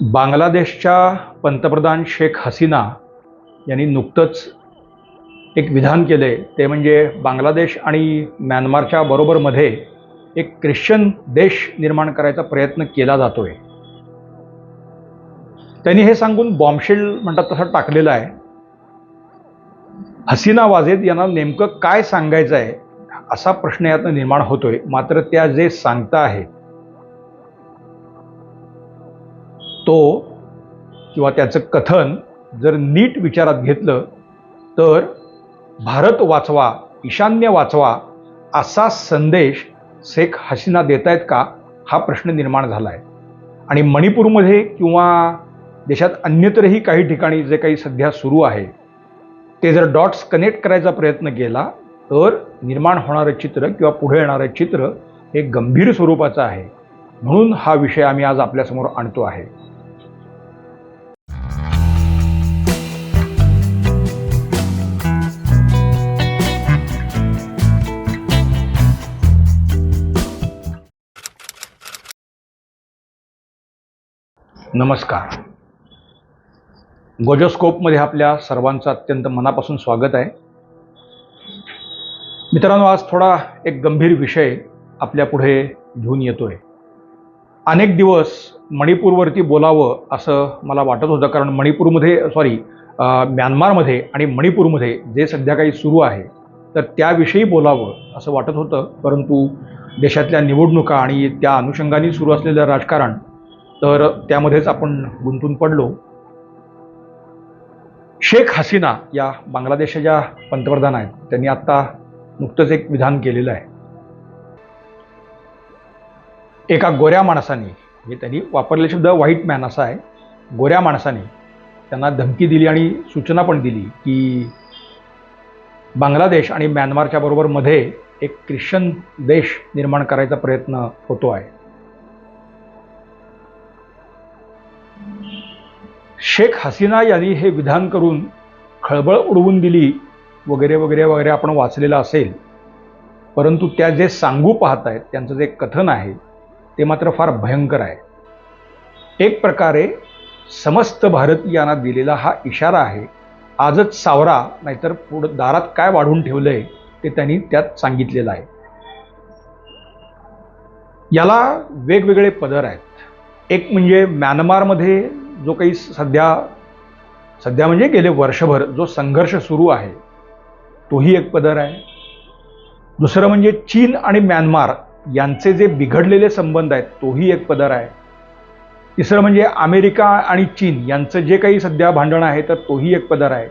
बांगलादेशच्या पंतप्रधान शेख हसीना यांनी नुकतंच एक विधान केले. ते म्हणजे बांगलादेश आणि म्यानमारच्या बरोबरमध्ये एक ख्रिश्चन देश निर्माण करायचा प्रयत्न केला जातो आहे त्यांनी हे सांगून बॉम्बशेल म्हणतात तसं टाकलेलं आहे. हसीना वाजेद यांना नेमकं काय सांगायचं आहे असा प्रश्न यातनं निर्माण होतोय. मात्र त्या जे सांगता आहे तो किंवा त्याचं कथन जर नीट विचारात घेतलं तर भारत वाचवा ईशान्य वाचवा असा संदेश शेख हसीना देत आहेत का? हा प्रश्न निर्माण झाला आहे आणि मणिपूरमध्ये किंवा देशात अन्यत्रही काही ठिकाणी जे काही सध्या सुरू आहे ते जर डॉट्स कनेक्ट करायचा प्रयत्न केला तर निर्माण होणारं चित्र किंवा पुढे येणारं चित्र हे गंभीर स्वरूपाचं आहे. म्हणून हा विषय आम्ही आज आपल्यासमोर आणतो आहे. नमस्कार. गोजोस्कोपमध्ये आपल्या सर्वांचं अत्यंत मनापासून स्वागत आहे. मित्रांनो आज थोडा एक गंभीर विषय आपल्या पुढे घेऊन येतोय. अनेक दिवस मणिपूरवरती बोलावं असं मला वाटत होतं कारण मणिपूरमध्ये सॉरी म्यानमारमध्ये आणि मणिपूरमध्ये जे सध्या काही सुरू आहे तर त्याविषयी बोलावं असं वाटत होतं. परंतु देशातल्या निवडणुका आणि त्या अनुषंगाने सुरू असलेलं राजकारण तर त्यामध्येच आपण गुंतून पडलो. शेख हसीना या बांगलादेशच्या पंतप्रधान आहेत. त्यांनी आत्ता नुकतंच एक विधान केलेलं आहे. एका गोऱ्या माणसाने म्हणजे त्यांनी वापरले शब्द व्हाईट मॅन असा आहे. गोऱ्या माणसाने त्यांना धमकी दिली आणि सूचना पण दिली की बांगलादेश आणि म्यानमारच्या बरोबर मध्ये एक ख्रिश्चन देश निर्माण करायचा प्रयत्न होतो आहे. शेख हसीना यांनी हे विधान करून खळबळ उडवून दिली वगैरे वगैरे वगैरे आपण वाचलेलं असेल. परंतु त्या जे सांगू पाहत आहेत त्यांचं जे कथन आहे ते मात्र फार भयंकर आहे. एक प्रकारे समस्त भारतीयांना दिलेला हा इशारा आहे आजच सावरा नाहीतर पुढं दारात काय वाढून आहे ते त्यांनी त्यात सांगितलेलं आहे. याला वेगवेगळे पदर आहेत. एक म्हणजे म्यानमारमध्ये जो काही सध्या सध्या म्हणजे गेले वर्षभर जो संघर्ष सुरू आहे तोही एक पदर आहे. दुसरं म्हणजे चीन आणि म्यानमार यांचे जे बिघडलेले संबंध आहेत तोही एक पदर आहे. तिसरं म्हणजे अमेरिका आणि चीन यांचं जे काही सध्या भांडण आहे तर तोही एक पदर आहे.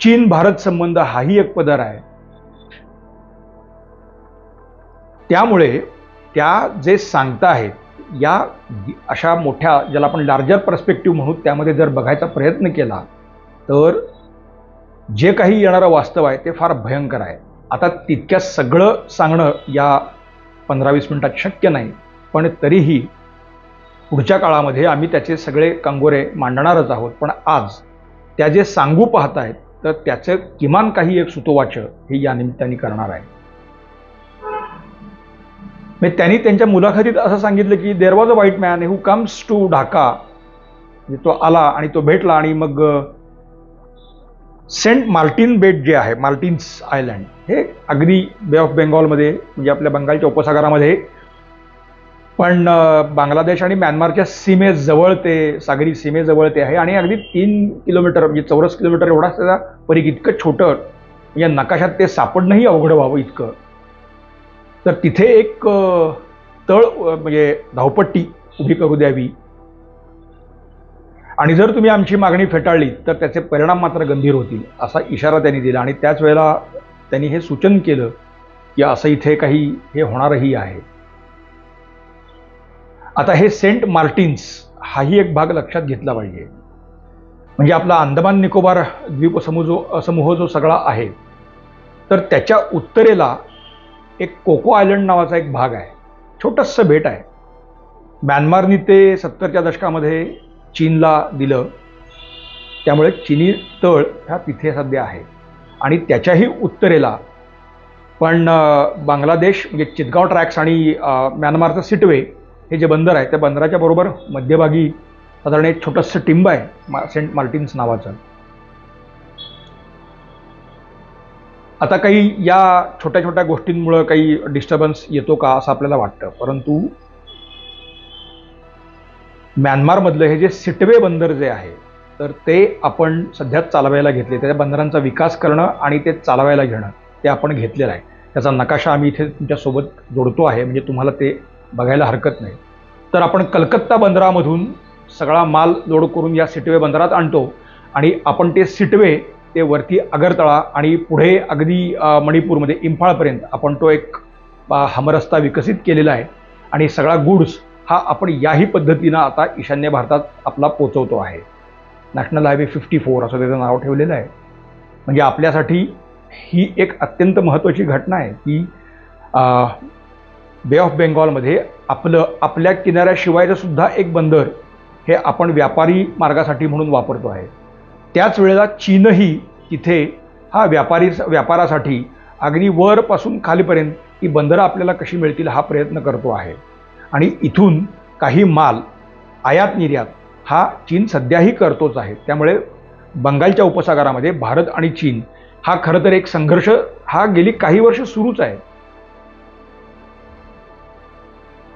चीन भारत संबंध हाही एक पदर आहे. त्यामुळे त्या जे सांगता आहेत या अशा मोठ्या ज्याला आपण लार्जर पर्स्पेक्टिव्ह म्हणू त्यामध्ये जर बघायचा प्रयत्न केला तर जे काही येणारं वास्तव आहे ते फार भयंकर आहे. आता तितक्या सगळं सांगणं या पंधरा वीस मिनिटात शक्य नाही पण तरीही पुढच्या काळामध्ये आम्ही त्याचे सगळे कंगोरे मांडणारच आहोत. पण आज त्या जे सांगू पाहत आहेत तर त्याचं किमान काही एक सुतोवाच हे या निमित्ताने करणार आहे. म्हणजे त्यांनी त्यांच्या मुलाखतीत असं सांगितलं की there was a white man who comes to Dhaka म्हणजे तो आला आणि तो भेटला आणि मग सेंट मार्टिन बेट जे आहे मार्टिन्स आयलँड हे अगदी बे ऑफ बेंगॉलमध्ये म्हणजे आपल्या बंगालच्या उपसागरामध्ये. पण बांगलादेश आणि म्यानमारच्या सीमेजवळ ते सागरी सीमेजवळ ते आहे आणि अगदी तीन किलोमीटर म्हणजे चौरस किलोमीटर एवढा त्याचा परीघ इतकं छोटं म्हणजे नकाशात ते सापडणंही अवघड व्हावं इतकं. तर तिथे एक तळ म्हणजे धावपट्टी उभी करू द्यावी. आणि जर तुम्ही आमची मागणी फेटाळली तर त्याचे परिणाम मात्र गंभीर होतील असा इशारा त्यांनी दिला. आणि त्याच वेळेला त्यांनी हे सूचन केलं की असं इथे काही हे होणारही आहे. आता हे सेंट मार्टिन्स हाही एक भाग लक्षात घेतला पाहिजे. म्हणजे आपला अंदमान निकोबार द्वीपसमूह जो समूह जो सगळा आहे तर त्याच्या उत्तरेला एक कोको आयलंड नावाचा एक भाग आहे. छोटंसं भेट आहे. म्यानमारनी ते सत्तरच्या दशकामध्ये चीनला दिलं. त्यामुळे चिनी तळ ह्या तिथे सध्या आहे. आणि त्याच्याही उत्तरेला. पण बांगलादेश म्हणजे चितगाव ट्रॅक्स आणि म्यानमारचं सिटवे हे जे बंदर आहे त्या बंदराच्या बरोबर मध्यभागी साधारण एक छोटंसं टिंब आहे मा सेंट मार्टिन्स नावाचं. आता काही या छोट्या छोट्या गोष्टींमुळं काही डिस्टर्बन्स येतो का असं आपल्याला वाटतं? परंतु म्यानमारमधलं हे जे सिटवे बंदर जे आहे तर ते आपण सध्या चालवायला घेतले. त्या बंदरांचा विकास करणं आणि ते चालवायला घेणं ते आपण घेतलेलं आहे. त्याचा नकाशा आम्ही इथे तुमच्यासोबत जोडतो आहे म्हणजे तुम्हाला ते बघायला हरकत नाही. तर आपण कलकत्ता बंदरामधून सगळा माल लोड करून या सिटवे बंदरात आणतो आणि आपण ते सिटवे ते वरती अगरतळा आणि पुढे अगदी मणिपूरमध्ये इम्फाळपर्यंत आपण तो एक हमरस्ता विकसित केलेला आहे. आणि सगळा गुड्स हा आपण याही पद्धतीनं आता ईशान्य भारतात आपला पोचवतो आहे. नॅशनल हायवे फिफ्टी फोर असं त्याचं नाव ठेवलेलं आहे. म्हणजे आपल्यासाठी ही एक अत्यंत महत्त्वाची घटना आहे की बे ऑफ बेंगॉलमध्ये आपलं आपल्या किनाऱ्याशिवायचं सुद्धा एक बंदर हे आपण व्यापारी मार्गासाठी म्हणून वापरतो आहे. त्याच वेळेला चीनही तिथे हा व्यापारी व्यापारासाठी अगदी वरपासून खालीपर्यंत ही बंदरं आपल्याला कशी मिळतील हा प्रयत्न करतो आहे. आणि इथून काही माल आयात निर्यात हा चीन सध्याही करतोच आहे. त्यामुळे बंगालच्या उपसागरामध्ये भारत आणि चीन हा खरं तर एक संघर्ष हा गेली काही वर्ष सुरूच आहे.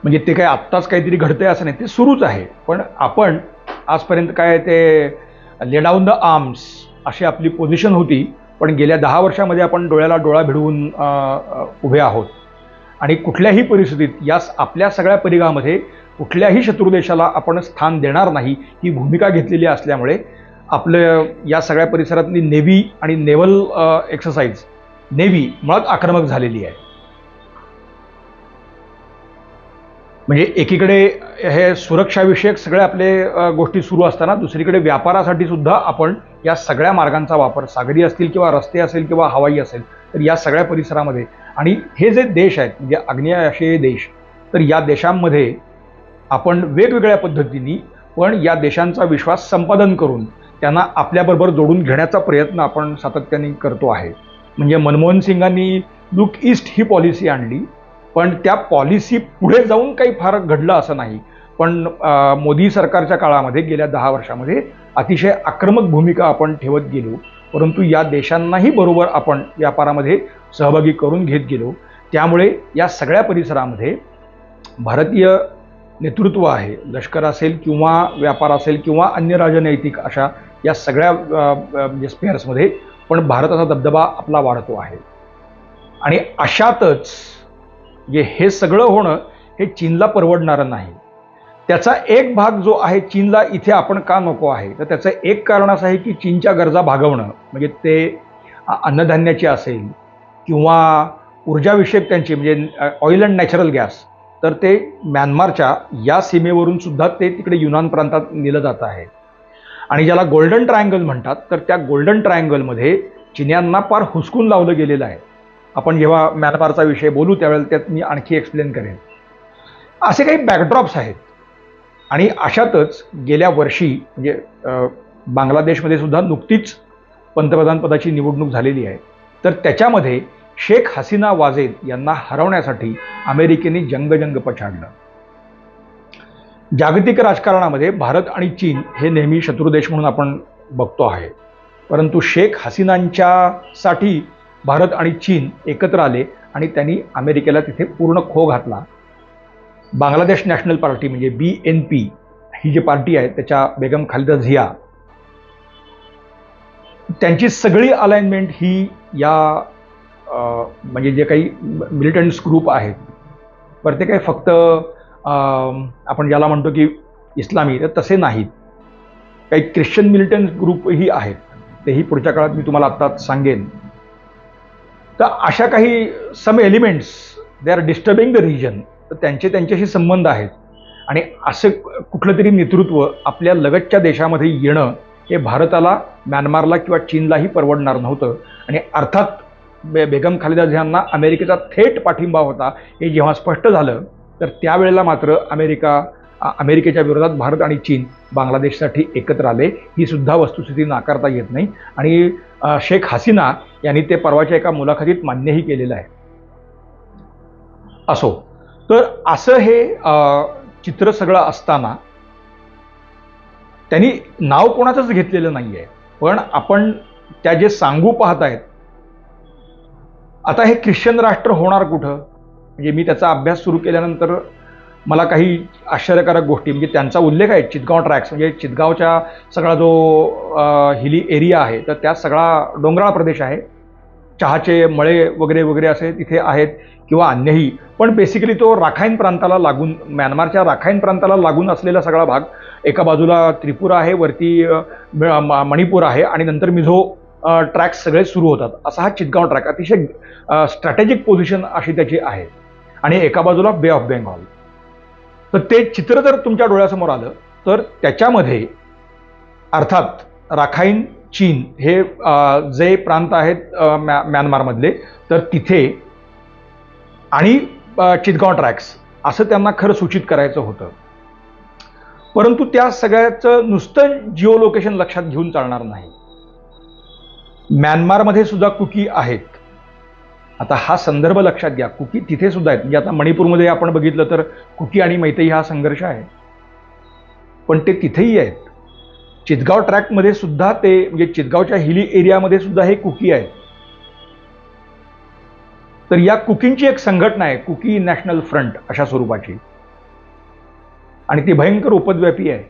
म्हणजे ते काय आत्ताच काहीतरी घडतंय असं नाही ते सुरूच आहे. पण आपण आजपर्यंत काय ते लेडाऊन द आर्म्स अशी आपली पोझिशन होती पण गेल्या दहा वर्षामध्ये आपण डोळ्याला डोळा भिडवून उभे आहोत. आणि कुठल्याही परिस्थितीत यास आपल्या सगळ्या परिघामध्ये कुठल्याही शत्रुदेशाला आपण स्थान देणार नाही ही भूमिका घेतलेली असल्यामुळे आपलं या सगळ्या परिसरातली नेव्ही आणि नेव्हल एक्सरसाइज नेव्ही मुळात आक्रमक झालेली आहे. म्हणजे एकीकडे हे सुरक्षाविषयक सगळे आपले गोष्टी सुरू असताना दुसरीकडे व्यापारासाठी सुद्धा आपण या सगळ्या मार्गांचा वापर सागरी असतील किंवा रस्ते असेल किंवा हवाई असेल तर या सगळ्या परिसरामध्ये आणि हे जे देश आहेत म्हणजे आग्नेय आशियाई देश तर या देशांमध्ये आपण वेगवेगळ्या पद्धतीने पण या देशांचा विश्वास संपादन करून त्यांना आपल्याबरोबर जोडून घेण्याचा प्रयत्न आपण सातत्याने करतो आहे. म्हणजे मनमोहन सिंगांनी लुक ईस्ट ही पॉलिसी आणली. पण त्या पॉलिसी पुढे जाऊन काही फार घडलं असं नाही. पण मोदी सरकारच्या काळामध्ये गेल्या दहा वर्षामध्ये अतिशय आक्रमक भूमिका आपण ठेवत गेलो. परंतु या देशांनाही बरोबर आपण व्यापारामध्ये सहभागी करून घेत गेलो. त्यामुळे या सगळ्या परिसरामध्ये भारतीय नेतृत्व आहे. लष्कर असेल किंवा व्यापार असेल किंवा अन्य राजनैतिक अशा या सगळ्या स्पेअर्समध्ये म्हणजे पण भारताचा दबदबा आपला वाढतो आहे. आणि अशातच म्हणजे हे सगळं होणं हे चीनला परवडणारं नाही. त्याचा एक भाग जो आहे चीनला इथे आपण का नको आहे? तर त्याचं एक कारण असं आहे की चीनच्या गरजा भागवणं म्हणजे ते अन्नधान्याची असेल किंवा ऊर्जाविषयक त्यांची म्हणजे ऑइल अँड नॅचरल गॅस तर ते म्यानमारच्या या सीमेवरून सुद्धा ते तिकडे युनान प्रांतात नेलं जात आहे. आणि ज्याला गोल्डन ट्रायंगल म्हणतात तर त्या गोल्डन ट्रायंगलमध्ये चिन्यांना फार हुसकून लावलं गेलेलं आहे. आपण जेव्हा म्यानमारचा विषय बोलू त्यावेळेला त्यात मी आणखी एक्सप्लेन करेन. असे काही बॅकड्रॉप्स आहेत. आणि अशातच गेल्या वर्षी म्हणजे बांगलादेशमध्ये सुद्धा नुकतीच पंतप्रधानपदाची निवडणूक झालेली आहे. तर त्याच्यामध्ये शेख हसीना वाजेद यांना हरवण्यासाठी अमेरिकेने जंगजंग पछाडलं. जागतिक राजकारणामध्ये भारत आणि चीन हे नेहमी शत्रुदेश म्हणून आपण बघतो आहे. परंतु शेख हसीनांच्यासाठी भारत आणि चीन एकत्र आले आणि त्यांनी अमेरिकेला तिथे पूर्ण खो घातला. बांगलादेश नॅशनल पार्टी म्हणजे बी एन पी ही जी पार्टी आहे त्याच्या बेगम खालिदा झिया. त्यांची सगळी अलाइनमेंट ही या म्हणजे जे काही मिलिटंट्स ग्रुप आहेत बरं ते काही फक्त आपण ज्याला म्हणतो की इस्लामी तर तसे नाहीत. काही ख्रिश्चन मिलिटंट ग्रुपही आहेत तेही पुढच्या काळात मी तुम्हाला आत्ता सांगेन. तर अशा काही some elements they are disturbing the region तर त्यांचे त्यांच्याशी संबंध आहेत. आणि असं कुठलं तरी नेतृत्व आपल्या लगतच्या देशामध्ये येणं हे भारताला म्यानमारला किंवा चीनलाही परवडणार नव्हतं. आणि अर्थात बे बेगम खालिदा यांना अमेरिकेचा थेट पाठिंबा होता हे जेव्हा स्पष्ट झालं तर त्यावेळेला मात्र अमेरिका अमेरिकेच्या विरोधात भारत आणि चीन बांगलादेशसाठी एकत्र आले. ही सुद्धा वस्तुस्थिती नाकारता येत नाही. आणि शेख हसीना यांनी ते परवाच्या एका मुलाखतीत मान्यही केलेलं आहे. असो तर असं हे चित्र सगळं असताना त्यांनी नाव कोणाचंच घेतलेलं नाही आहे पण आपण त्या जे सांगू पाहत आहेत आता हे ख्रिश्चन राष्ट्र होणार कुठं? म्हणजे मी त्याचा अभ्यास सुरू केल्यानंतर मला काही आश्चर्यकारक गोष्टी म्हणजे त्यांचा उल्लेख आहे चितगाव ट्रॅक्स म्हणजे चितगावच्या सगळा जो हिली एरिया आहे तर त्या सगळा डोंगराळ प्रदेश आहे. चहाचे मळे वगैरे वगैरे असे तिथे आहेत किंवा अन्यही. पण बेसिकली तो राखाईन प्रांताला लागून म्यानमारच्या राखाईन प्रांताला लागून असलेला सगळा भाग एका बाजूला त्रिपुरा आहे वरती म- मणिपूर आहे आणि नंतर मिझो ट्रॅक्स सगळे सुरू होतात. असा हा चितगाव ट्रॅक अतिशय स्ट्रॅटेजिक पोझिशन अशी त्याची आहे. आणि एका बाजूला बे ऑफ बेंगॉल तर ते चित्र जर तुमच्या डोळ्यासमोर आलं तर त्याच्यामध्ये अर्थात राखाईन चीन हे जे प्रांत आहेत म्या म्यानमारमधले तर तिथे आणि चितगाव ट्रॅक्स असं त्यांना खरं सूचित करायचं होतं. परंतु त्या सगळ्याचं नुसतं जिओ लोकेशन लक्षात घेऊन चालणार नाही. म्यानमारमध्ये सुद्धा कुकी आहेत. आता हा संदर्भ लक्षात घ्या. कुकी तिथे सुद्धा आहेत. म्हणजे आता मणिपूरमध्ये आपण बघितलं तर कुकी आणि मैत्री हा संघर्ष आहे. पण ते तिथेही आहेत. चितगाव ट्रॅकमध्ये सुद्धा ते म्हणजे चितगावच्या हिली एरियामध्ये सुद्धा हे कुकी आहे. तर या कुकींची एक संघटना आहे कुकी नॅशनल फ्रंट अशा स्वरूपाची. आणि ती भयंकर उपद्व्यापी आहे.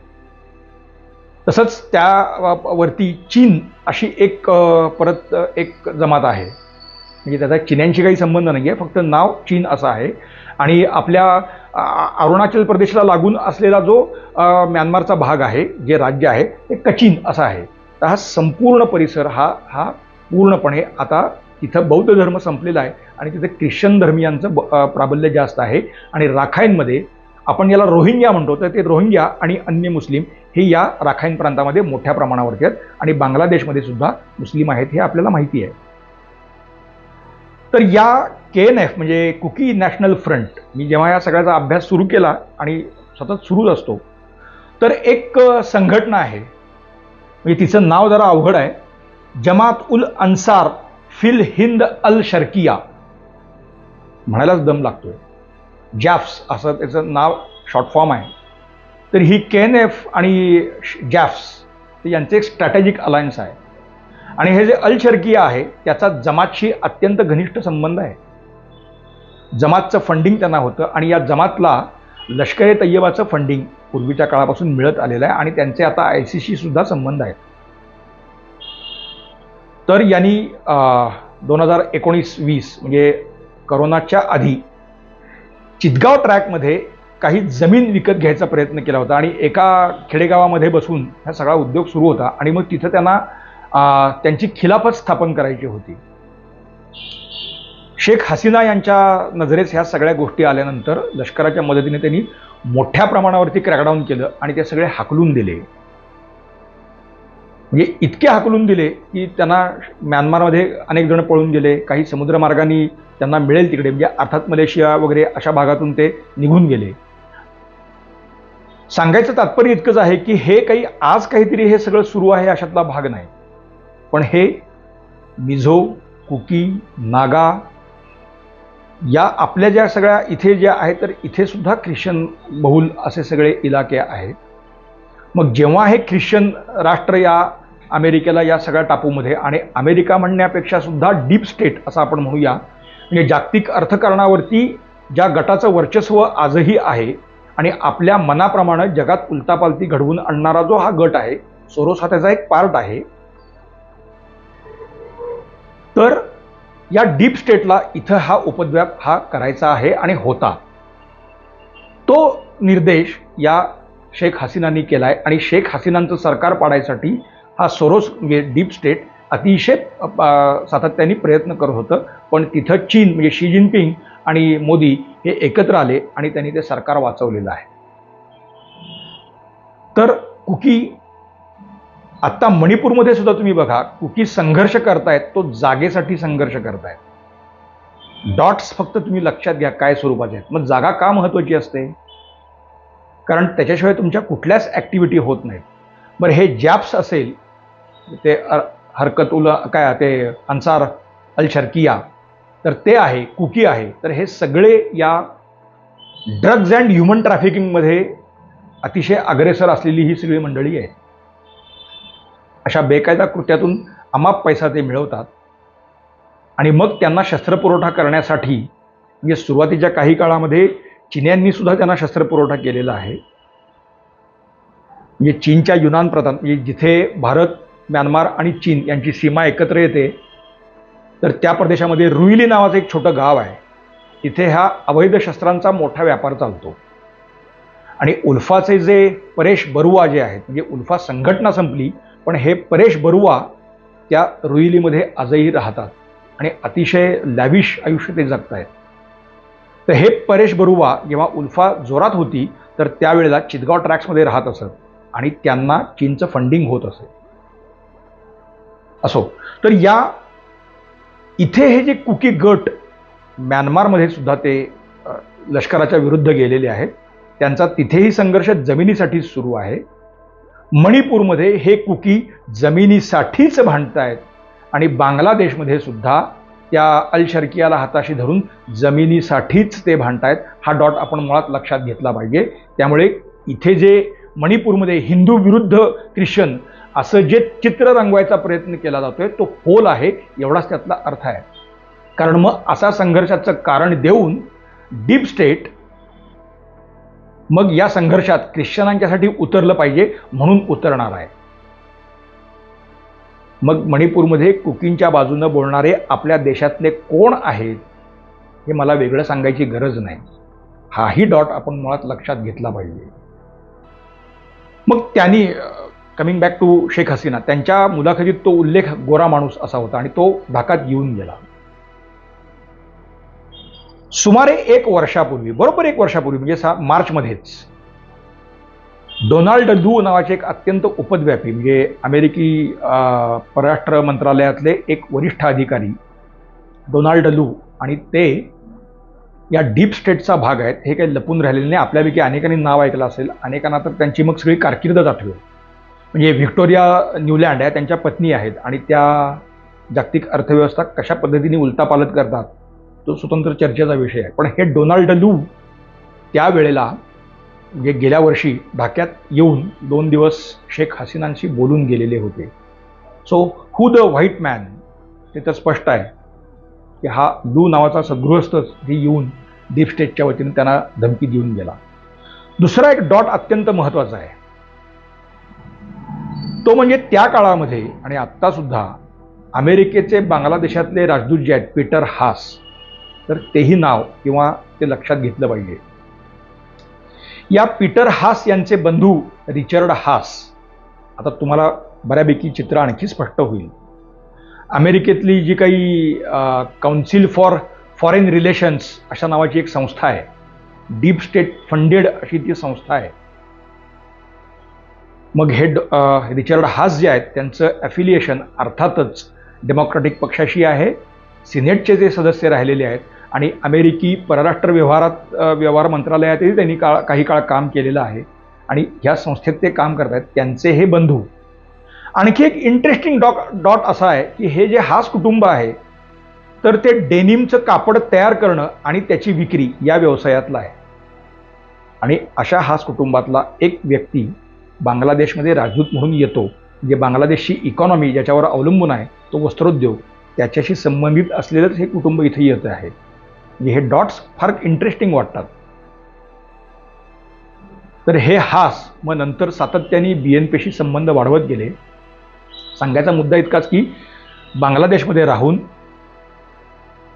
तसंच त्या वरती चीन अशी एक परत एक जमात आहे. म्हणजे त्याचा चिन्यांशी काही संबंध नाही आहे फक्त नाव चीन असं आहे. आणि आपल्या अरुणाचल प्रदेशला लागून असलेला जो म्यानमारचा भाग आहे जे राज्य आहे ते कचिन असं आहे. तर हा संपूर्ण परिसर हा हा पूर्णपणे आता तिथं बौद्ध धर्म संपलेला आहे आणि तिथे ख्रिश्चन धर्मियांचं ब- प्राबल्य जास्त आहे. आणि राखाईनमध्ये आपण याला रोहिंग्या म्हणतो तर ते रोहिंग्या आणि अन्य मुस्लिम हे या राखाईन प्रांतामध्ये मोठ्या प्रमाणावरती आहेत. आणि बांगलादेशमध्ये सुद्धा मुस्लिम आहेत हे आपल्याला माहिती आहे. तर या के एन एफ म्हणजे कुकी नॅशनल फ्रंट मी जेव्हा या सगळ्याचा अभ्यास सुरू केला आणि सतत सुरूच असतो तर एक संघटना आहे. म्हणजे तिचं नाव जरा अवघड आहे. जमात उल अन्सार फिल हिंद अल शर्किया. म्हणायलाच दम लागतोय. जॅफ्स असं त्याचं नाव शॉर्ट फॉर्म आहे. तर ही के एन एफ आणि जॅफ्स यांचे एक स्ट्रॅटेजिक अलायन्स आहे. आणि हे जे अल शर्किया आहे त्याचा जमातशी अत्यंत घनिष्ठ संबंध आहे. जमातचं फंडिंग त्यांना होतं आणि या जमातला लष्कर ए तय्यबाचं फंडिंग पूर्वीच्या काळापासून मिळत आलेलं आहे आणि त्यांचे आता आय सी सी सुद्धा संबंध आहेत. तर यांनी दोन हजार एकोणीस वीस म्हणजे करोनाच्या आधी चितगाव ट्रॅकमध्ये काही जमीन विकत घ्यायचा प्रयत्न केला होता आणि एका खेडेगावामध्ये बसून हा सगळा उद्योग सुरू होता आणि मग तिथं त्यांना त्यांची खिलाफत स्थापन करायची होती. शेख हसीना यांच्या नजरेस ह्या सगळ्या गोष्टी आल्यानंतर लष्कराच्या मदतीने त्यांनी मोठ्या प्रमाणावरती क्रॅकडाऊन केलं आणि ते सगळे हाकलून दिले. म्हणजे इतके हाकलून दिले की त्यांना म्यानमारमध्ये अनेक जण पळून गेले काही समुद्रमार्गाने त्यांना मिळेल तिकडे म्हणजे अर्थात मलेशिया वगैरे अशा भागातून ते निघून गेले. सांगायचं तात्पर्य इतकंच आहे की हे काही आज काहीतरी हे सगळं सुरू आहे अशातला भाग नाही. पण हे मिझो कुकी नागा या आपल्या ज्या सगळ्या इथे ज्या आहेत तर इथे सुद्धा ख्रिश्चन बहुल असे सगळे इलाके आहेत. मग जेव्हा हे ख्रिश्चन राष्ट्र या अमेरिकेला या सगळ्या टापूमध्ये आणि अमेरिका म्हणण्यापेक्षा सुद्धा डीप स्टेट असं आपण म्हणूया म्हणजे जागतिक अर्थकारणावरती ज्या गटाचं वर्चस्व आजही आहे आणि आपल्या मनाप्रमाणे जगात उलतापालती घडवून आणणारा जो हा गट आहे सोरोस हा त्याचा एक पार्ट आहे. तर या डीप स्टेटला इथं हा उपद्व्याप हा करायचा आहे आणि होता. तो निर्देश या शेख हसीनांनी केला आहे आणि शेख हसीनांचं सरकार पाडायसाठी हा सोरोस म्हणजे डीप स्टेट अतिशय सातत्याने प्रयत्न करत होतं. पण तिथं चीन म्हणजे शी जिनपिंग आणि मोदी हे एकत्र आले आणि त्यांनी ते सरकार वाचवलेलं आहे. तर कुकी आत्ता मणिपूरमध्ये सुद्धा तुम्ही बघा कुकी संघर्ष करतायत तो जागेसाठी संघर्ष करतायत. डॉट्स फक्त तुम्ही लक्षात घ्या काय स्वरूपाचे आहेत. मग जागा का महत्त्वाची असते? कारण त्याच्याशिवाय तुमच्या कुठल्याच ॲक्टिव्हिटी होत नाहीत. बरं हे जॅप्स असेल ते हरकत उल काय ते अन्सार अल शर्किया तर ते आहे कुकी आहे. तर हे सगळे या ड्रग्ज अँड ह्युमन ट्रॅफिकिंगमध्ये अतिशय अग्रेसर असलेली ही सगळी मंडळी आहे अशा बेकायदा कृत्यातून अमाप पैसा ते मिळवतात. आणि मग त्यांना शस्त्रपुरवठा करण्यासाठी म्हणजे सुरुवातीच्या काही काळामध्ये चिन्यांनी सुद्धा त्यांना शस्त्रपुरवठा केलेला आहे. म्हणजे चीनच्या युनान प्रांतात म्हणजे जिथे भारत म्यानमार आणि चीन यांची सीमा एकत्र येते तर त्या प्रदेशामध्ये रुईली नावाचं एक छोटं गाव आहे. तिथे हा अवैध शस्त्रांचा मोठा व्यापार चालतो. आणि उल्फाचे जे परेश बरुआ जे आहेत म्हणजे उल्फा संघटना संपली पण हे परेश बरुआ त्या रुईलीमध्ये आजही राहतात आणि अतिशय लॅविश आयुष्य ते जगत आहेत तर हे परेश बरुआ जेव्हा उल्फा जोरात होती तर त्यावेळेला चितगाव ट्रॅक्समध्ये राहत असत आणि त्यांना चीनचं फंडिंग होत असे. असो तर या इथे हे जे कुकी गट म्यानमारमध्ये सुद्धा ते लष्कराच्या विरुद्ध गेलेले आहेत त्यांचा तिथेही संघर्ष जमिनीसाठी सुरू आहे. मणिपूरमध्ये हे कुकी जमिनीसाठीच भांडतायत. आणि बांगलादेशमध्ये सुद्धा त्या अल शर्कियाला हाताशी धरून जमिनीसाठीच ते भांडतायत. हा डॉट आपण मुळात लक्षात घेतला पाहिजे. त्यामुळे इथे जे मणिपूरमध्ये हिंदू विरुद्ध ख्रिश्चन असं जे चित्र रंगवायचा प्रयत्न केला जातोय तो फोल आहे एवढाच त्यातला अर्थ आहे. कारण मग असा संघर्षाचं कारण देऊन डीप स्टेट मग या संघर्षात ख्रिश्चनांच्यासाठी उतरलं पाहिजे म्हणून उतरणार आहे. मग मणिपूरमध्ये कुकींच्या बाजूनं बोलणारे आपल्या देशातले कोण आहेत हे मला वेगळं सांगायची गरज नाही. हाही डॉट आपण मुळात लक्षात घेतला पाहिजे. मग त्यांनी coming back to Sheikh Hasina त्यांच्या मुलाखतीत तो उल्लेख गोरा माणूस असा होता आणि तो ढाकात येऊन गेला. सुमारे एक वर्षापूर्वी बरोबर एक वर्षापूर्वी म्हणजे सा मार्चमध्येच डोनाल्ड लू नावाचे एक अत्यंत उपद्व्यापी म्हणजे अमेरिकी परराष्ट्र मंत्रालयातले एक वरिष्ठ अधिकारी डोनाल्ड लू आणि ते या डीप स्टेटचा भाग आहेत. हे काही लपून राहिलेले नाही. आपल्यापैकी अनेकांनी नाव ऐकलं असेल. अनेकांना तर त्यांची मग सगळी कारकिर्दच आठवेल म्हणजे व्हिक्टोरिया न्यूलँड आहे त्यांच्या पत्नी आहेत आणि त्या जागतिक अर्थव्यवस्था कशा पद्धतीने उलतापालत करतात तो स्वतंत्र चर्चेचा विषय आहे. पण हे डोनाल्ड लू त्यावेळेला जे गेल्या वर्षी ढाक्यात येऊन दोन दिवस शेख हसीनांशी बोलून गेलेले होते. So who the white man ते तर स्पष्ट आहे की हा लू नावाचा सद्गृहस्थच हे येऊन डीप स्टेटच्या वतीने त्यांना धमकी देऊन गेला. दुसरा एक डॉट अत्यंत महत्त्वाचा आहे. तो म्हणजे त्या काळामध्ये आणि आत्तासुद्धा अमेरिकेचे बांगलादेशातले राजदूत जे आहेत पीटर हास तर तेही नाव किंवा ते लक्षात घेतलं पाहिजे. या पीटर हास यांचे बंधू रिचर्ड हास. आता तुम्हाला बऱ्यापैकी चित्र आणखी स्पष्ट होईल. अमेरिकेतली जी काही काउन्सिल फॉर फॉरेन रिलेशन्स अशा नावाची एक संस्था आहे. डीप स्टेट फंडेड अशी ती संस्था आहे. मग हे रिचर्ड हास जे आहेत त्यांचं ॲफिलिएशन अर्थातच डेमोक्रॅटिक पक्षाशी आहे. सिनेटचे जे सदस्य राहिलेले आहेत आणि अमेरिकी परराष्ट्र व्यवहारात व्यवहार मंत्रालयातही त्यांनी काळ काही काळ काम केलेलं आहे आणि ह्या संस्थेत ते काम करत आहेत त्यांचे हे बंधू. आणखी एक इंटरेस्टिंग डॉट डॉट असा आहे की हे जे हास कुटुंब आहे तर ते डेनिमचं कापड तयार करणं आणि त्याची विक्री या व्यवसायातला आहे. आणि अशा हास कुटुंबातला एक व्यक्ती बांगलादेशमध्ये राजदूत म्हणून येतो जे बांगलादेशची इकॉनॉमी ज्याच्यावर अवलंबून आहे तो वस्त्रोद्योग. त्याच्याशी संबंधित असलेलंच हे कुटुंब इथे येत आहे. म्हणजे हे डॉट्स फार इंटरेस्टिंग वाटतात. तर हे हास मग नंतर सातत्याने बी एन पीशी संबंध वाढवत गेले. सांगायचा मुद्दा इतकाच की बांगलादेशमध्ये राहून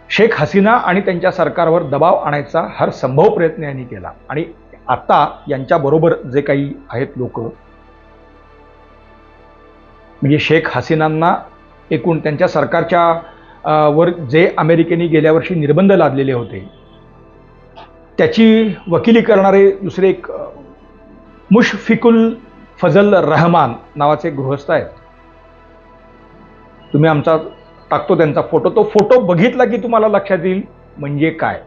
शेख हसीना आणि त्यांच्या सरकारवर दबाव आणायचा हर संभव प्रयत्न यांनी केला. आणि आता यांच्याबरोबर जे काही आहेत लोक म्हणजे शेख हसीनांना एकूण त्यांच्या सरकारच्या वर जे अमेरिकेने गेल्या वर्षी निर्बंध लादलेले होते त्याची वकिली करणारे दुसरे एक मुशफिकुल फजल रहमान नावाचे गृहस्थ आहेत. तुम्ही आमचा टाकतो त्यांचा फोटो. तो फोटो बघितला की तुम्हाला लक्षात येईल म्हणजे काय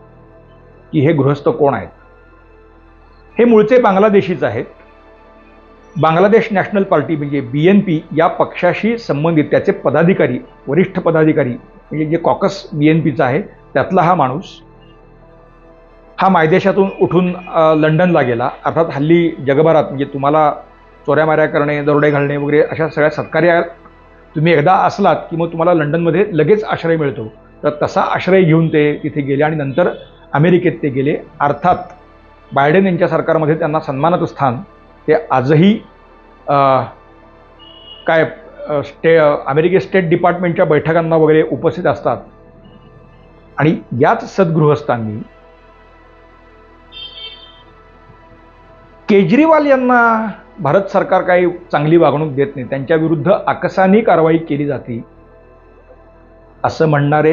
की हे गृहस्थ कोण आहेत. हे मूळचे बांगलादेशीच आहेत. बांगलादेश नॅशनल पार्टी म्हणजे बी एन पी या पक्षाशी संबंधित त्याचे पदाधिकारी वरिष्ठ पदाधिकारी म्हणजे जे कॉकस बी एन पीचा आहे त्यातला हा माणूस हा मायदेशातून उठून लंडनला गेला. अर्थात हल्ली जगभरात म्हणजे तुम्हाला चोऱ्या माऱ्या करणे दरोडे घालणे वगैरे अशा सगळ्या सत्कार्या तुम्ही एकदा असलात की मग तुम्हाला लंडनमध्ये लगेच आश्रय मिळतो. तर तसा आश्रय घेऊन ते तिथे गेले आणि नंतर अमेरिकेत ते गेले. अर्थात बायडेन यांच्या सरकारमध्ये त्यांना सन्मानाचं स्थान ते आजही काय स्टे अमेरिके स्टेट डिपार्टमेंटच्या बैठकांना वगैरे उपस्थित असतात. आणि याच सद्गृहस्थांनी केजरीवाल यांना भारत सरकार काही चांगली वागणूक देत नाही. त्यांच्या विरुद्ध आकसानी कारवाई केली जाते. असं म्हणणारे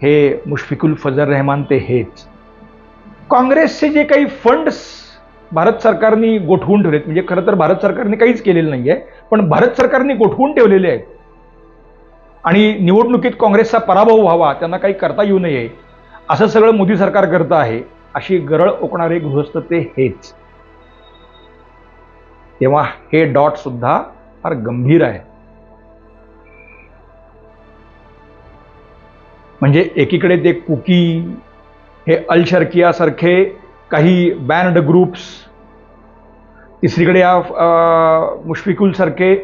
हे मुश्फिकुल फजल रहमान ते हेच. काँग्रेसचे जे काही फंड्स भारत सरकारने गोठवून ठेवलेत. म्हणजे खरं तर भारत सरकारने काहीच केलेलं नाही आहे पण भारत सरकारने गोठवून ठेवलेले आहेत. आणि निवडणुकीत काँग्रेसचा पराभव व्हावा त्यांना काही करता येऊ नये असं सगळं मोदी सरकार करत आहे अशी गरळ ओकणारे गृहस्थ ते हेच. तेव्हा हे डॉट सुद्धा फार गंभीर आहे. म्हणजे एकीकडे ते कुकी हे अल शर्कियासारखे काही बँड ग्रुप्स तिसरीकडे या मुश्फिकुलसारखे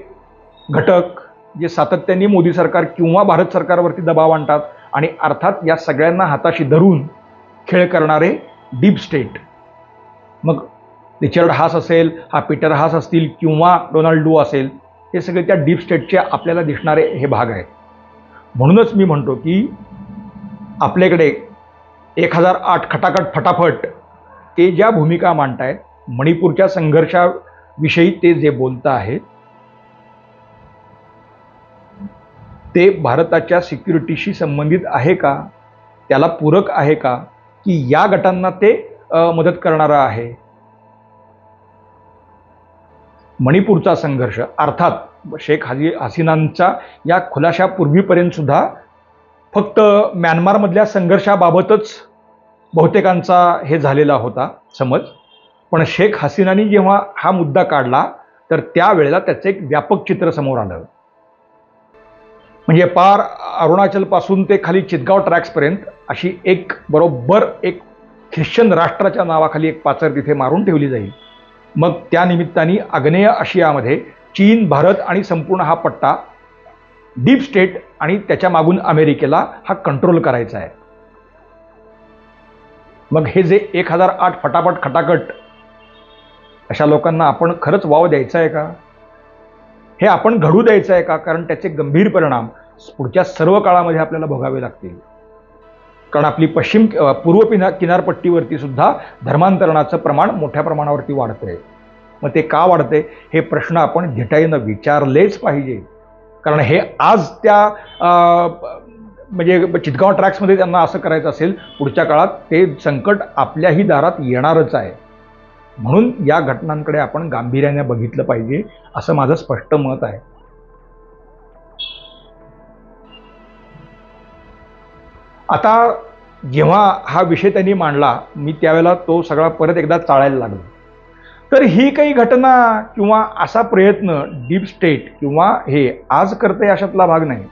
घटक जे सातत्याने मोदी सरकार किंवा भारत सरकारवरती दबाव आणतात आणि अर्थात या सगळ्यांना हाताशी धरून खेळ करणारे डीप स्टेट मग रिचर्ड हास असेल हा पीटर हास असतील किंवा डोनाल्डो असेल हे सगळे त्या डीप स्टेटचे आपल्याला दिसणारे हे भाग आहेत. म्हणूनच मी म्हणतो की आपल्याकडे एक हजार आठ खटाखट फटाफट ते ज्या भूमिका मांडतायत मणिपूरच्या संघर्षाविषयी ते जे बोलत आहेत ते भारताच्या सिक्युरिटीशी संबंधित आहे का? त्याला पूरक आहे का? की या गटांना ते मदत करणारा आहे? मणिपूरचा संघर्ष अर्थात शेख हसी हसीनांचा या खुलाशापूर्वीपर्यंत सुद्धा फक्त म्यानमारमधल्या संघर्षाबाबतच बहुतेकांचा हे झालेला होता समज. पण शेख हसीनानी जेव्हा हा मुद्दा काढला तर त्यावेळेला त्याचं एक व्यापक चित्र समोर आलं. म्हणजे पार अरुणाचलपासून ते खाली चितगाव ट्रॅक्सपर्यंत अशी एक बरोबर एक ख्रिश्चन राष्ट्राच्या नावाखाली एक पाचर तिथे मारून ठेवली जाईल. मग त्या निमित्ताने आग्नेय आशियामध्ये चीन भारत आणि संपूर्ण हा पट्टा डीप स्टेट आणि त्याच्या मागून अमेरिकेला हा कंट्रोल करायचा आहे. मग हे जे एक हजार आठ फटाफट खटाखट अशा लोकांना आपण खरंच वाव द्यायचा आहे का? हे आपण घडू द्यायचं आहे का? कारण त्याचे गंभीर परिणाम पुढच्या सर्व काळामध्ये आपल्याला भोगावे लागतील. कारण आपली पश्चिम पूर्व पिना किनारपट्टीवरती सुद्धा धर्मांतरणाचं प्रमाण मोठ्या प्रमाणावरती वाढतंय. मग ते का वाढते हे प्रश्न आपण झिटाईनं विचारलेच पाहिजे. कारण हे आज त्या म्हणजे चितगाव ट्रॅक्समध्ये त्यांना असं करायचं असेल पुढच्या काळात ते संकट आपल्याही दारात येणारच आहे. म्हणून या घटनांकडे आपण गांभीर्याने बघितलं पाहिजे असं माझं स्पष्ट मत आहे. आता जेव्हा हा विषय त्यांनी मांडला मी त्यावेळेला तो सगळा परत एकदा चाळायला लागलो. तर ही काही घटना किंवा असा प्रयत्न डीप स्टेट किंवा हे आज करते अशातला भाग नाही.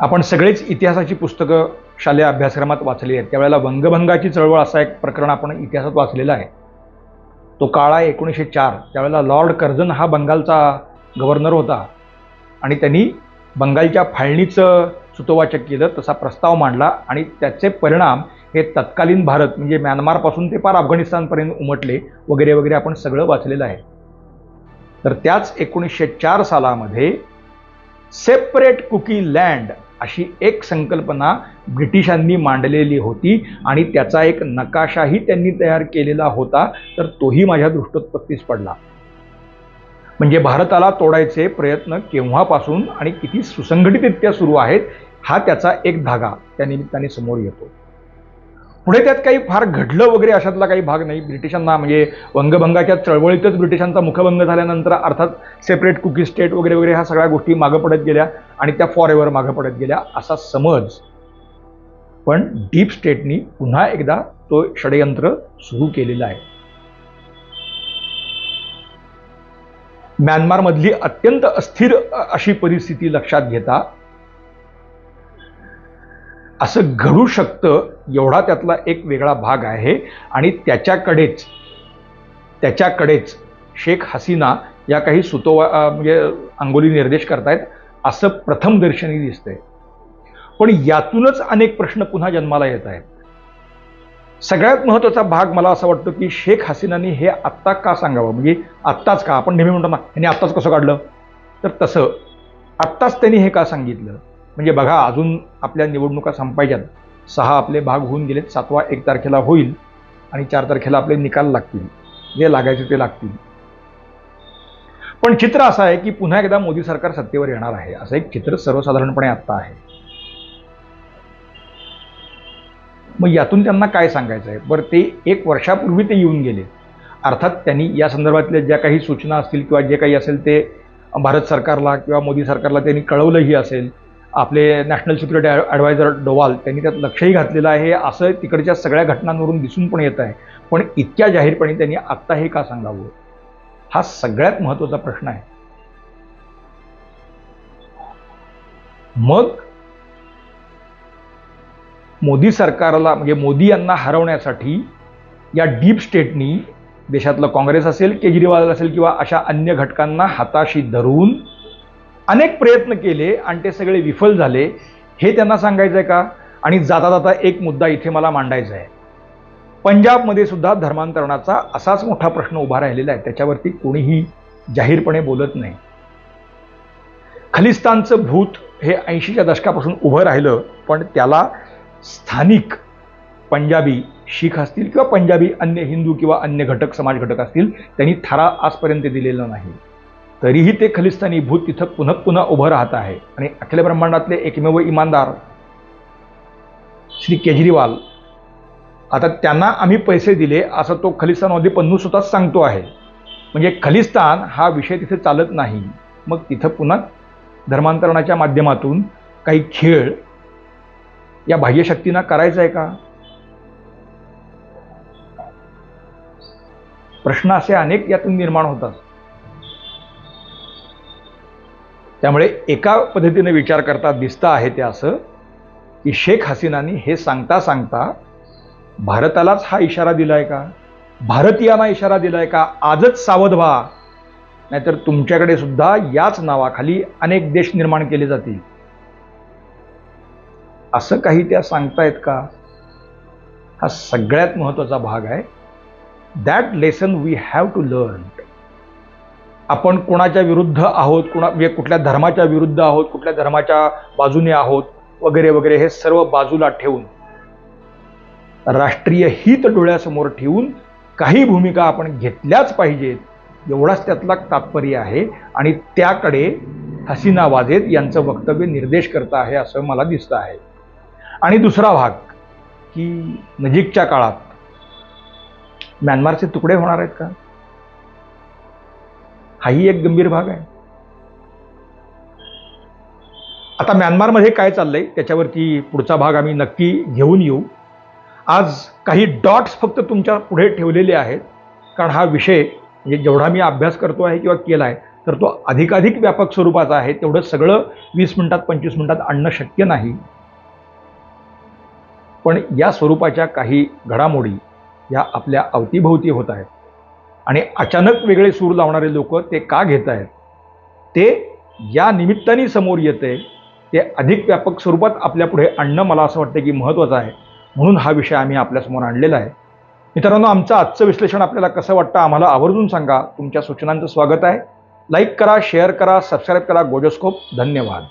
आपण सगळेच इतिहासाची पुस्तकं शालेय अभ्यासक्रमात वाचली आहेत. त्यावेळेला वंगभंगाची चळवळ असा एक प्रकरण आपण इतिहासात वाचलेला आहे. तो काळ आहे एकोणीसशे चार त्यावेळेला लॉर्ड कर्झन हा बंगालचा गव्हर्नर होता. आणि त्यांनी बंगालच्या फाळणीचं सुतोवाचक केलं तसा प्रस्ताव मांडला आणि त्याचे परिणाम हे तत्कालीन भारत म्हणजे म्यानमारपासून ते पार अफगाणिस्तानपर्यंत उमटले वगैरे वगैरे आपण सगळं वाचलेलं आहे. तर त्याच एकोणीसशे चार सालामध्ये सेपरेट कुकी लँड अशी एक संकल्पना ब्रिटिशांनी मांडलेली होती आणि त्याचा एक नकाशाही त्यांनी तयार केलेला होता तर तोही माझ्या दृष्टोत्पत्तीस पडला. म्हणजे भारताला तोडायचे प्रयत्न केव्हापासून आणि किती सुसंघटितरित्या सुरू आहेत हा त्याचा एक धागा त्या निमित्ताने समोर येतो. पुढे त्यात काही फार घडलं वगैरे अशातला काही भाग नाही. ब्रिटिशांना म्हणजे वंगभंगाच्या चळवळीतच ब्रिटिशांचा मुखभंग झाल्यानंतर अर्थात सेपरेट कुकी स्टेट वगैरे वगैरे ह्या सगळ्या गोष्टी मागं पडत गेल्या आणि त्या फॉर एव्हर मागं पडत गेल्या असा समज. पण डीप स्टेटनी पुन्हा एकदा तो षडयंत्र सुरू केलेला आहे. म्यानमारमधली अत्यंत अस्थिर अशी परिस्थिती लक्षात घेता असं घडू शकतं एवढा त्यातला एक वेगळा भाग आहे. आणि त्याच्याकडेच त्याच्याकडेच शेख हसीना या काही सुतोवा म्हणजे अंगोली निर्देश करतायत असं प्रथम दर्शनी दिसतंय. पण यातूनच अनेक प्रश्न पुन्हा जन्माला येत आहेत. सगळ्यात महत्त्वाचा भाग मला असं वाटतं की शेख हसीनानी हे आत्ता का सांगावं? म्हणजे आत्ताच का? आपण नेहमी म्हणतो ना ह्याने आत्ताच कसं काढलं? तर तसं आत्ताच त्यांनी हे का सांगितलं? म्हणजे बघा अजून आपल्या निवडणुका संपायच्यात. सहा आपले भाग होऊन गेलेत सातवा एक तारखेला होईल आणि चार तारखेला आपले निकाल लागतील. जे लागायचे ते लागतील. पण चित्र असं आहे की पुन्हा एकदा मोदी सरकार सत्तेवर येणार आहे. असं एक चित्र सर्वसाधारणपणे आत्ता आहे. मग यातून त्यांना काय सांगायचं आहे? बरं ते एक वर्षापूर्वी ते येऊन गेले. अर्थात त्यांनी या संदर्भातल्या ज्या काही सूचना असतील किंवा जे काही असेल ते भारत सरकारला किंवा मोदी सरकारला त्यांनी कळवलंही असेल. आपले नॅशनल सिक्युरिटी ॲडवायझर डोवाल त्यांनी त्यात लक्षही घातलेलं आहे. असं तिकडच्या सगळ्या घटनांवरून दिसून पण येत आहे. पण इतक्या जाहीरपणे त्यांनी आत्ता हे का सांगावं? हा सगळ्यात महत्त्वाचा प्रश्न आहे. मग मोदी सरकारला म्हणजे मोदी यांना हरवण्यासाठी या डीप स्टेटनी देशातलं काँग्रेस असेल केजरीवाल असेल किंवा अशा अन्य घटकांना हाताशी धरून अनेक प्रयत्न केले आणि ते सगळे विफल झाले. हे त्यांना सांगायचं आहे का? आणि जाता जाता एक मुद्दा इथे मला मांडायचा आहे पंजाबमध्ये सुद्धा धर्मांतरणाचा असाच मोठा प्रश्न उभा राहिलेला आहे. त्याच्यावरती कोणीही जाहीरपणे बोलत नाही. खलिस्तानचं भूत हे ऐंशीच्या दशकापासून उभं राहिलं पण त्याला स्थानिक पंजाबी शीख असतील किंवा पंजाबी अन्य हिंदू किंवा अन्य घटक समाज घटक असतील त्यांनी थारा आजपर्यंत दिलेला नाही. तरीही ते खलिस्तानी भूत तिथं पुन्हा पुन्हा उभं राहत आहे. आणि अखिल ब्रह्मांडातले एकमेव इमानदार श्री केजरीवाल. आता त्यांना आम्ही पैसे दिले असं तो खलिस्तानमध्ये पन्नू स्वतःच सांगतो आहे. म्हणजे खलिस्तान हा विषय तिथे चालत नाही. मग तिथं पुन्हा धर्मांतरणाच्या माध्यमातून काही खेळ या बाह्यशक्तींना करायचा आहे का? प्रश्न असे अनेक यातून निर्माण होतात. त्यामुळे एका पद्धतीने विचार करता दिसतं आहे ते असं की शेख हसीनानी हे सांगता सांगता भारतालाच हा इशारा दिलाय का? भारतीयांना इशारा दिलाय का? आजच सावध व्हा. नाहीतर तुमच्याकडे सुद्धा याच नावाखाली अनेक देश निर्माण केले जातील. असं काही त्या सांगतायत का? हा सगळ्यात महत्त्वाचा भाग आहे. That lesson we have to learn आपण कोणाच्या विरुद्ध आहोत कुणा म्हणजे कुठल्या धर्माच्या विरुद्ध आहोत कुठल्या धर्माच्या बाजूने आहोत वगैरे वगैरे हे सर्व बाजूला ठेवून राष्ट्रीय हित डोळ्यासमोर ठेवून काही भूमिका आपण घेतल्याच पाहिजेत एवढाच त्यातला तात्पर्य आहे. आणि त्याकडे हसीना वाजेद यांचं वक्तव्य निर्देश करत आहे असं मला दिसतं आहे. आणि दुसरा भाग की नजीकच्या काळात म्यानमारचे तुकडे होणार आहेत का? हाही एक गंभीर भाग आहे. आता म्यानमारमध्ये काय चाललंय त्याच्यावरती पुढचा भाग आम्ही नक्की घेऊन येऊ. आज काही डॉट्स फक्त तुमच्यापुढे ठेवलेले आहेत कारण हा विषय म्हणजे जेवढा मी अभ्यास करतो आहे किंवा केला आहे तर तो अधिकाधिक व्यापक स्वरूपाचा आहे. तेवढं सगळं वीस मिनिटात पंचवीस मिनिटात आणणं शक्य नाही. पण या स्वरूपाच्या काही घडामोडी या आपल्या अवतीभोवती होत आहेत. आणि अचानक वेगळे सूर लावणारे लोक ते का घेत आहेत? ते या निमित्ताने समोर येते. ते अधिक व्यापक स्वरूपात आपल्यापुढे आणणं मला असं वाटतं की महत्त्वाचं आहे. म्हणून हा विषय आम्ही आपल्यासमोर आणलेला आहे. मित्रांनो आमचं आजचं विश्लेषण आपल्याला कसं वाटतं आम्हाला आवर्जून सांगा. तुमच्या सूचनांचं स्वागत आहे. लाईक करा शेअर करा सबस्क्राईब करा गोजोस्कोप. धन्यवाद.